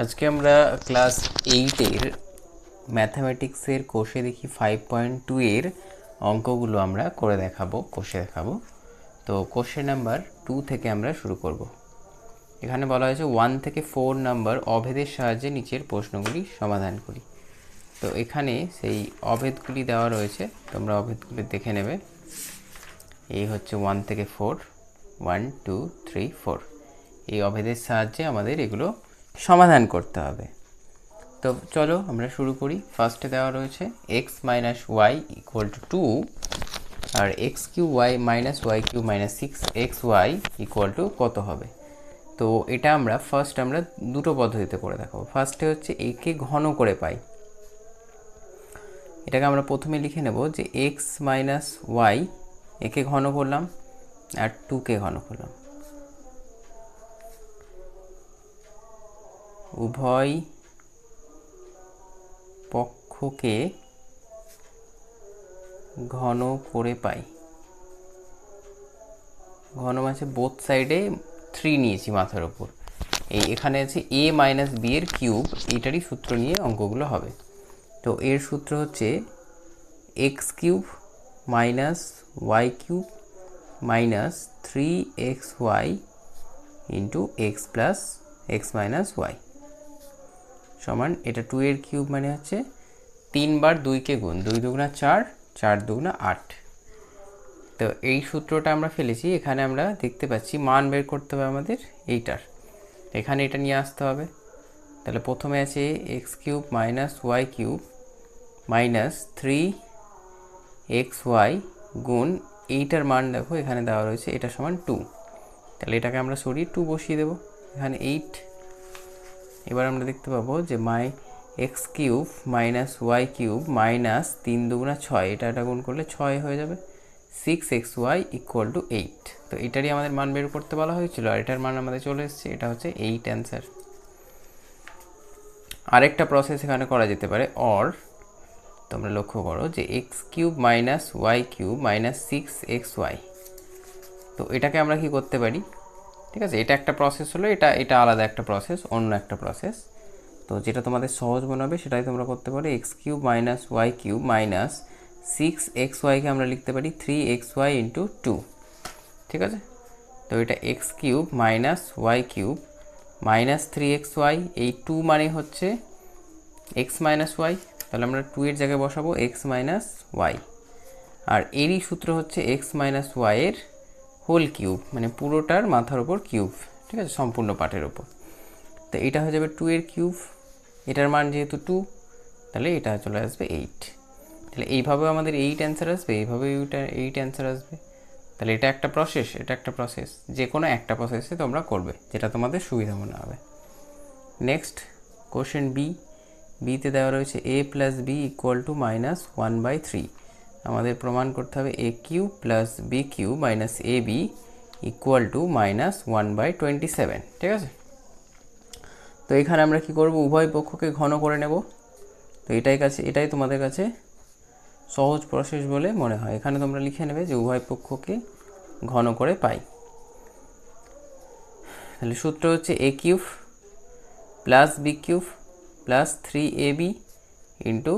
আজকে আমরা ক্লাস এইটের ম্যাথামেটিক্সের কোষে দেখি ফাইভ পয়েন্ট টু এর অঙ্কগুলো আমরা করে দেখাবো কোষে দেখাবো। তো কোষে নাম্বার টু থেকে আমরা শুরু করব। এখানে বলা হয়েছে ওয়ান থেকে ফোর নাম্বার অভেদের সাহায্যে নিচের প্রশ্নগুলি সমাধান করি। তো এখানে সেই অভেদগুলি দেওয়া রয়েছে, তোমরা অভেদগুলি দেখে নেবে। এই হচ্ছে ওয়ান থেকে four one two three four এই অভেদের সাহায্যে আমাদের এগুলো সমাধান করতে হবে। তো চলো আমরা শুরু করি। ফার্স্টে দেওয়া রয়েছে x minus y equal to two R x cube y minus y cube minus six x y equal to কত হবে? তো এটা আমরা ফার্স্ট আমরা দুটো পদ্ধতিতে করে দেখাবো। ফার্স্টে হচ্ছে একে ঘন করে পাই। এটাকে আমরা প্রথমে লিখে নেব যে এক্স মাইনাস ওয়াই একে ঘন করলাম আর টুকে ঘন করলাম। উভয় পক্ষকে ঘন করে পাই। ঘন আছে বোথ সাইডে থ্রি নিয়েছি মাথার ওপর এই এখানে আছে এ মাইনাস বি এর কিউব এইটারই সূত্র নিয়ে অঙ্কগুলো হবে। তো এর সূত্র হচ্ছে x cube minus y cube minus three x y into x plus x minus y সমান, এটা টু এর কিউব মানে হচ্ছে তিনবার দুইকে গুণ, দুই দুগুণা চার চার দুগুণা আট। তো এই সূত্রটা আমরা ফেলেছি, এখানে আমরা দেখতে পাচ্ছি মান বের করতে হবে আমাদের এইটার। এখানে এটা নিয়ে আসতে হবে। তাহলে প্রথমে আছে x cube minus y cube minus three x y গুণ এইটার মান দেখো, এখানে দেওয়া রয়েছে, এটা সমান টু তাহলে এটাকে আমরা সরিয়ে টু বসিয়ে দেবো। এখানে এইট এবার আমরা দেখতে পাবো যে মাই x cube minus y cube minus তিন দুগুণা ছয়, এটা এটা গুণ করলে ছয় হয়ে যাবে। Six x y equal to eight তো এটারই আমাদের মান বের করতে বলা হয়েছিল, আর এটার মান আমাদের চলে এসেছে, এটা হচ্ছে এইট অ্যান্সার আরেকটা প্রসেস এখানে করা যেতে পারে অর তোমরা লক্ষ্য করো যে x cube minus y cube minus six x y তো এটাকে আমরা কি করতে পারি? ঠিক আছে? এটা একটা প্রসেস হলো, এটা এটা আলাদা একটা প্রসেস অন্য একটা প্রসেস তো যেটা তোমাদের সহজ মনে হবে, সেটাই তোমরা করতে পারো। X cube minus y cube minus six x ওয়াইকে আমরা লিখতে পারি three x y into two ঠিক আছে? তো এটা x cube minus y cube minus three x y এই টু মানে হচ্ছে এক্স মাইনাস ওয়াই তাহলে আমরা টু এর জায়গায় বসাবো এক্স মাইনাস ওয়াই আর এরই সূত্র হচ্ছে এক্স মাইনাস ওয়াইয়ের হোল কিউব মানে পুরোটার মাথার ওপর কিউব ঠিক আছে? সম্পূর্ণ পাটের ওপর তো এটা হয়ে যাবে টু এর কিউব এটার মান যেহেতু টু তাহলে এটা চলে আসবে এইট তাহলে এইভাবে আমাদের এইট অ্যান্সার আসবে এইভাবে এইটা এইট অ্যান্সার আসবে। তাহলে এটা একটা প্রসেস এটা একটা প্রসেস যে কোনো একটা প্রসেসে তোমরা করবে, যেটা তোমাদের সুবিধা মনে হবে। নেক্সট কোশ্চেন বি বিতে দেওয়া রয়েছে a plus b equal to minus one by three আমাদের প্রমাণ করতে হবে a cube plus b cube minus a b equal to minus one by twenty seven ঠিক আছে? তো এখানে আমরা কি করব? উভয় পক্ষকে ঘন করে নেব। তো এটাই কাছে, এটাই তোমাদের কাছে সহজ প্রসেস বলে মনে হয়। এখানে তোমরা লিখে নেবে যে উভয় পক্ষকে ঘন করে পাই। তাহলে সূত্র হচ্ছে a cube plus b cube plus three a b into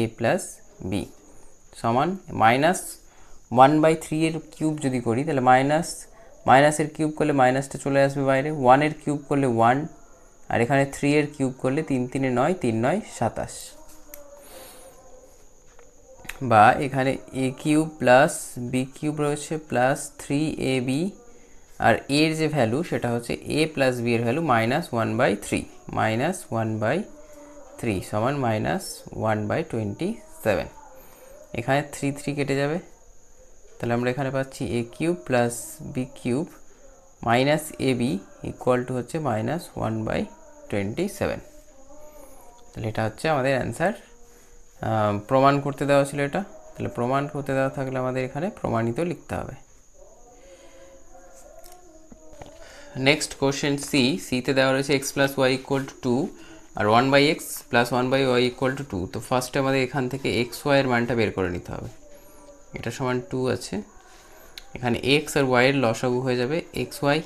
a plus b সমান মাইনাস ওয়ান বাই থ্রি এর কিউব যদি করি, তাহলে মাইনাস মাইনাসের কিউব করলে মাইনাসটা চলে আসবে বাইরে। ওয়ানের কিউব করলে ওয়ান আর এখানে থ্রি এর কিউব করলে তিন, তিনে নয়, তিন নয়, সাতাশ। বা এখানে a cube plus b cube রয়েছে প্লাস থ্রি এ বি আর এর যে ভ্যালু সেটা হচ্ছে এ প্লাস বি এর value minus one by three minus one by three সমান minus one by twenty seven এখানে থ্রি থ্রি কেটে যাবে। তাহলে আমরা এখানে পাচ্ছি a cube plus b cube minus a b equal to হচ্ছে minus one by twenty seven তাহলে এটা হচ্ছে আমাদের অ্যান্সার প্রমাণ করতে দেওয়া ছিল এটা। তাহলে প্রমাণ করতে দেওয়া থাকলে আমাদের এখানে প্রমাণিত লিখতে হবে। নেক্সট কোশ্চেন সি সিতে দেওয়া রয়েছে x plus y equal to two R one by x plus one by y equal to two তো ফার্স্টে আমাদের এখান থেকে এক্স ওয়াইয়ের মানটা বের করে নিতে হবে। এটা সমান টু আছে। এখানে এক্স আর ওয়াইয়ের লসাগু হয়ে যাবে এক্স ওয়াই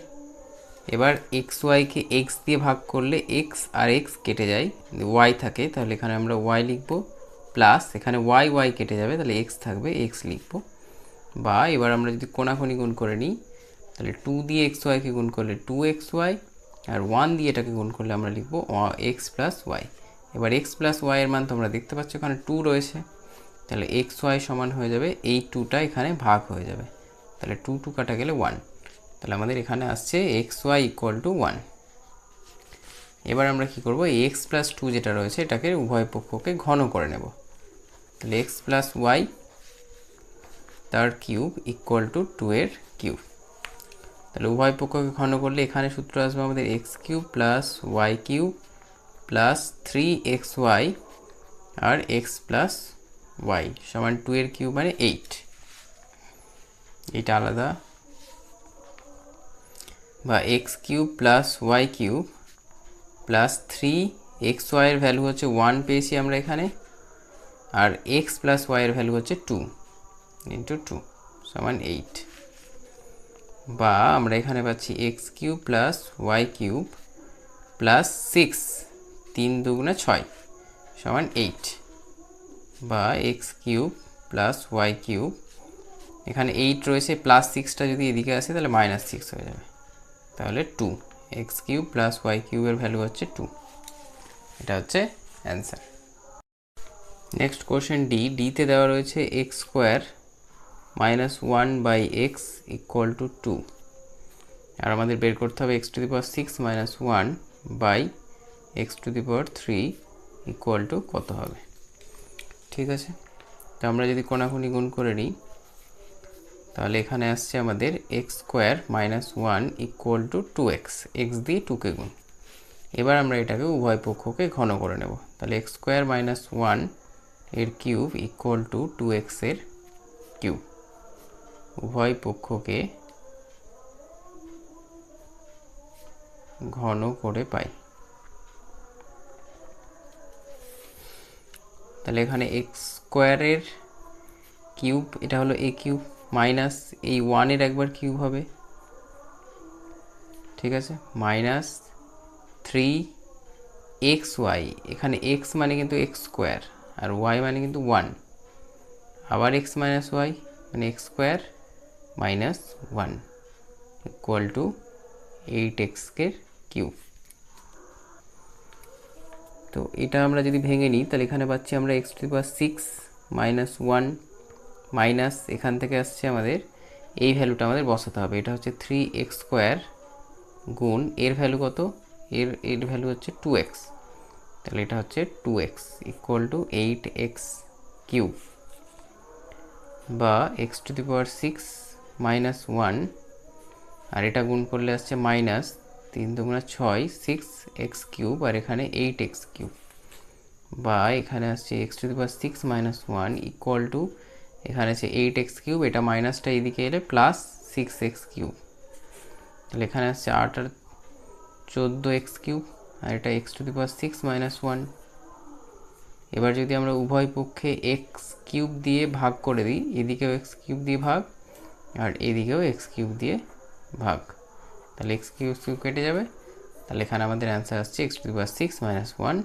এবার এক্স ওয়াইকে এক্স দিয়ে ভাগ করলে এক্স আর এক্স কেটে যায় ওয়াই থাকে, তাহলে এখানে আমরা ওয়াই লিখব। প্লাস এখানে ওয়াই ওয়াই কেটে যাবে, তাহলে এক্স থাকবে এক্স লিখব। বা এবার আমরা যদি কোনাকুনি গুণ করে নিই, তাহলে টু দিয়ে এক্স ওয়াইকে গুণ করলে টু এক্স ওয়াই আর ওয়ান দিয়ে এটাকে গুণ করলে আমরা লিখব এক্স প্লাস ওয়াই এবার এক্স প্লাস ওয়াইয়ের মান তোমরা দেখতে পাচ্ছ, এখানে টু রয়েছে। তাহলে এক্স ওয়াই সমান হয়ে যাবে, এই টুটা এখানে ভাগ হয়ে যাবে। তাহলে টু টু কাটা গেলে ওয়ান তাহলে আমাদের এখানে আসছে x y equal to one এবার আমরা কি করব এক্স প্লাস টু যেটা রয়েছে, এটাকে উভয় পক্ষকে ঘন করে নেব। তাহলে এক্স প্লাস ওয়াই তার কিউব ইকুয়াল টু টু এর কিউব তাহলে উভয় পক্ষকে ঘন করলে এখানে সূত্র আসবে আমাদের x cube plus y cube plus three x y আর এক্স প্লাস ওয়াই সমান টু এর কিউব মানে এইট এটা আলাদা। বা x cube plus y cube plus three x ওয়াইয়ের ভ্যালু হচ্ছে ওয়ান পেয়েছি আমরা এখানে, আর এক্স প্লাস ওয়াইয়ের ভ্যালু হচ্ছে টু ইন্টু টু সমান এইট বা আমরা এখানে পাচ্ছি x cube plus y cube plus six তিন দুগুণে ছয় সমান এইট বা x cube plus y cube. এখানে এইট রয়েছে প্লাস সিক্সটা যদি এদিকে আসে তাহলে মাইনাস সিক্স হয়ে যাবে। তাহলে two x cube plus y কিউবের ভ্যালু হচ্ছে টু এটা হচ্ছে অ্যান্সার নেক্সট কোশ্চেন ডি ডিতে দেওয়া রয়েছে x square minus one by x equal to two আর আমাদের বের করতে হবে x to the power six minus one by x to the power three equal to কত হবে? ঠিক আছে? তো আমরা যদি কোনাকুনি গুণ করে নিই, তাহলে এখানে আসছে আমাদের x square minus one equal to two x x দিয়ে টুকে গুণ। এবার আমরা এটাকে উভয় পক্ষকে ঘন করে নেব। তাহলে এক্স স্কোয়ার মাইনাস ওয়ানের কিউব ইকুয়াল টু টু এক্সের কিউব উভয় পক্ষকে ঘন করে পাই। তাহলে এখানে এক্স স্কোয়ারের কিউব, এটা হলো এ কিউব মাইনাস এই ওয়ানের একবার কিউব হবে। ঠিক আছে? মাইনাস থ্রি এক্স ওয়াই এখানে এক্স মানে কিন্তু এক্স স্কোয়ার আর ওয়াই মানে কিন্তু ওয়ান আবার এক্স মাইনাস ওয়াই মানে x square minus one equal to eight এক্সকের cube তো এটা আমরা যদি ভেঙে নিই, তাহলে এখানে পাচ্ছি আমরা x to power six minus one minus এখান থেকে আসছে আমাদের, এই ভ্যালুটা আমাদের বসাতে হবে। এটা হচ্ছে থ্রি এক্স স্কোয়ার গুণ এর ভ্যালু কত? এর এর ভ্যালু হচ্ছে টু এক্স তাহলে এটা হচ্ছে two x equal to eight x cube বা x to the power six minus one, আর এটা গুণ করলে আসছে মাইনাস তিন দুগুণা ছয়, সিক্স এক্স কিউব, আর এখানে এইট এক্স কিউব। বা এখানে আসছে x to the power six minus one equal to, এখানে আছে এইট এক্স কিউব, এটা মাইনাসটা এদিকে এলে প্লাস সিক্স এক্স কিউব। তাহলে এখানে আসছে আট আর চোদ্দ এক্স কিউব, আর এটা x to the power six minus one. এবার যদি আমরা উভয় পক্ষে এক্স কিউব দিয়ে ভাগ করে দিই, এদিকেও এক্স কিউব দিয়ে ভাগ আর এদিকেও এক্স কিউব দিয়ে ভাগ। তাহলে এক্স কিউব কিউব কেটে যাবে। তাহলে এখানে আমাদের অ্যান্সার আসছে x to power six minus one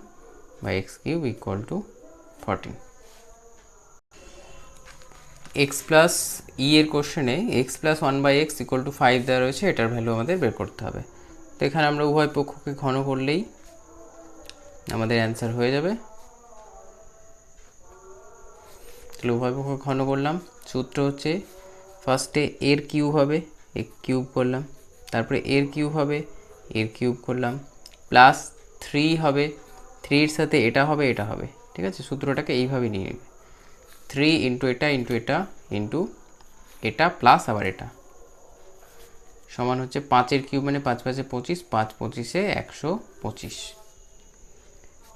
by x cube equal to fourteen x plus e এর কোশ্চেনে x plus one by x equal to five দেওয়া রয়েছে, এটার ভ্যালু আমাদের বের করতে হবে। তো এখানে আমরা উভয় পক্ষকে ঘন করলেই আমাদের অ্যান্সার হয়ে যাবে। তাহলে উভয় পক্ষ ঘন করলাম। সূত্র হচ্ছে ফার্স্টে এর কিউব হবে এক কিউব করলাম। তারপরে এর কিউব হবে, এর কিউব করলাম। প্লাস থ্রি হবে থ্রির সাথে এটা হবে এটা হবে। ঠিক আছে? সূত্রটাকে এইভাবে নিয়ে নেবে। থ্রি ইন্টু এটা ইন্টু এটা ইন্টু এটা প্লাস আবার এটা। সমান হচ্ছে পাঁচের কিউব মানে পাঁচ পাঁচে পঁচিশ, পাঁচ পঁচিশে একশো পঁচিশ।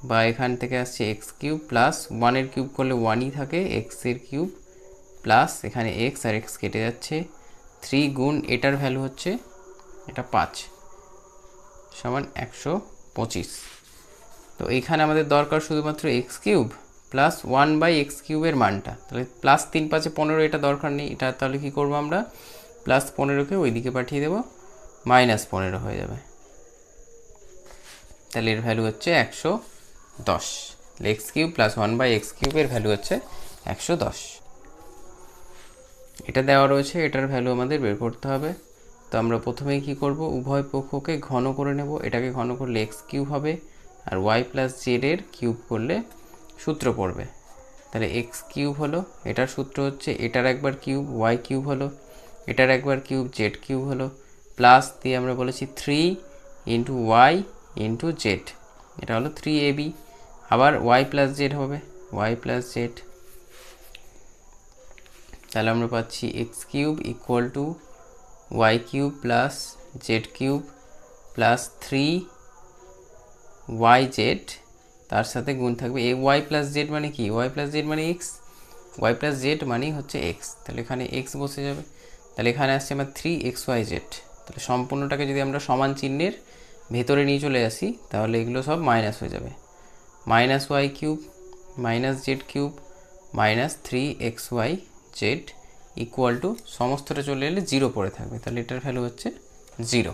বা এখান থেকে আসছে এক্স কিউব প্লাস ওয়ানের কিউব করলে ওয়ানই থাকে এক্সের কিউব প্লাস এখানে এক্স আর এক্স কেটে যাচ্ছে। থ্রি গুণ এটার ভ্যালু হচ্ছে, এটা পাঁচ, সমান একশো পঁচিশ। তো এইখানে আমাদের দরকার শুধুমাত্র x cube plus one by x কিউবের মানটা। তাহলে প্লাস তিন পাঁচে পনেরো এটা দরকার নেই, এটা তাহলে কী করব আমরা? প্লাস পনেরোকে ওইদিকে পাঠিয়ে দেবো মাইনাস পনেরো হয়ে যাবে। তাহলে এর ভ্যালু হচ্ছে একশো দশ। X cube plus one by x কিউবের ভ্যালু হচ্ছে একশো দশ। এটা দেওয়া রয়েছে, এটার ভ্যালু আমাদের বের করতে হবে। তো আমরা প্রথমেই কি করব? উভয় পক্ষকে ঘন করে নেব। এটাকে ঘন করলে এক্স কিউব হবে আর ওয়াই প্লাস জেডের কিউব করলে সূত্র পড়বে। তাহলে এক্স কিউব হলো, এটার সূত্র হচ্ছে এটার একবার কিউব ওয়াই কিউব হলো, এটার একবার কিউব জেড কিউব হলো প্লাস দিয়ে আমরা বলেছি three into y into z এটা হলো থ্রি এ বি আবার ওয়াই প্লাস জেড হবে ওয়াই প্লাস জেড তাহলে আমরা পাচ্ছি x cube equal to y cube plus z cube plus three y z তার সাথে গুণ থাকবে এ ওয়াই প্লাস জেড মানে কি? ওয়াই প্লাস জেড মানে এক্স ওয়াই প্লাস জেড মানেই হচ্ছে এক্স তাহলে এখানে এক্স বসে যাবে। তাহলে এখানে আসছে আমার থ্রি এক্স ওয়াই জেড তাহলে সম্পূর্ণটাকে যদি আমরা সমান চিহ্নের ভেতরে নিয়ে চলে আসি, তাহলে এগুলো সব মাইনাস হয়ে যাবে। Minus y cube minus z cube minus three x y z equal to সমস্তটা চলে এলে জিরো পড়ে থাকবে। তাহলে এটার ভ্যালু হচ্ছে জিরো